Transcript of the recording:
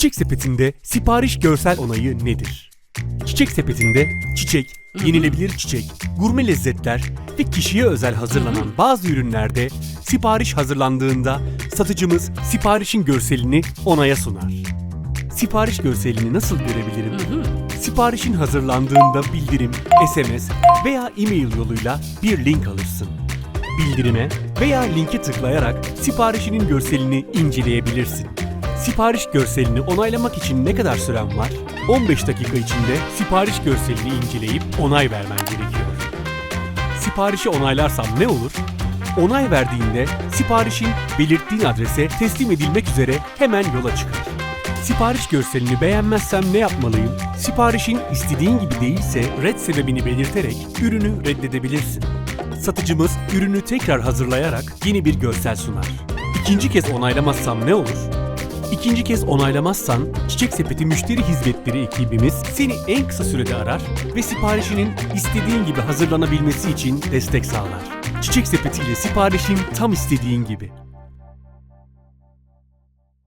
Çiçek sepetinde sipariş görsel onayı nedir? Çiçek sepetinde çiçek, yenilebilir çiçek, gurme lezzetler ve kişiye özel hazırlanan bazı ürünlerde sipariş hazırlandığında satıcımız siparişin görselini onaya sunar. Sipariş görselini nasıl görebilirim? Siparişin hazırlandığında bildirim, SMS veya e-mail yoluyla bir link alırsın. Bildirime veya linke tıklayarak siparişinin görselini inceleyebilirsin. Sipariş görselini onaylamak için ne kadar süren var? 15 dakika içinde sipariş görselini inceleyip onay vermen gerekiyor. Siparişi onaylarsam ne olur? Onay verdiğinde siparişin belirttiğin adrese teslim edilmek üzere hemen yola çıkar. Sipariş görselini beğenmezsem ne yapmalıyım? Siparişin istediğin gibi değilse red sebebini belirterek ürünü reddedebilirsin. Satıcımız ürünü tekrar hazırlayarak yeni bir görsel sunar. İkinci kez onaylamazsam ne olur? İkinci kez onaylamazsan Çiçek Sepeti Müşteri Hizmetleri ekibimiz seni en kısa sürede arar ve siparişinin istediğin gibi hazırlanabilmesi için destek sağlar. Çiçek Sepeti ile siparişin tam istediğin gibi.